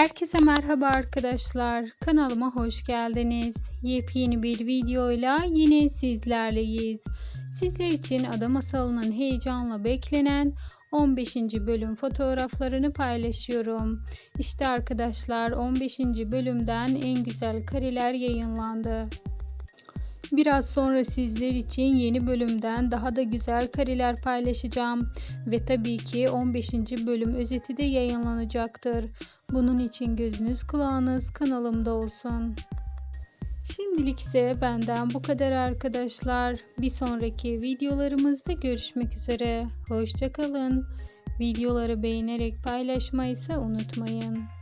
Herkese merhaba arkadaşlar. Kanalıma hoş geldiniz. Yepyeni bir videoyla yine sizlerleyiz. Sizler için Ada Masalı'nın heyecanla beklenen 15. bölüm fotoğraflarını paylaşıyorum. İşte arkadaşlar 15. bölümden en güzel kareler yayınlandı. Biraz sonra sizler için yeni bölümden daha da güzel kareler paylaşacağım ve tabii ki 15. bölüm özeti de yayınlanacaktır. Bunun için gözünüz kulağınız kanalımda olsun. Şimdilik ise benden bu kadar arkadaşlar. Bir sonraki videolarımızda görüşmek üzere. Hoşçakalın. Videoları beğenerek paylaşmayı ise unutmayın.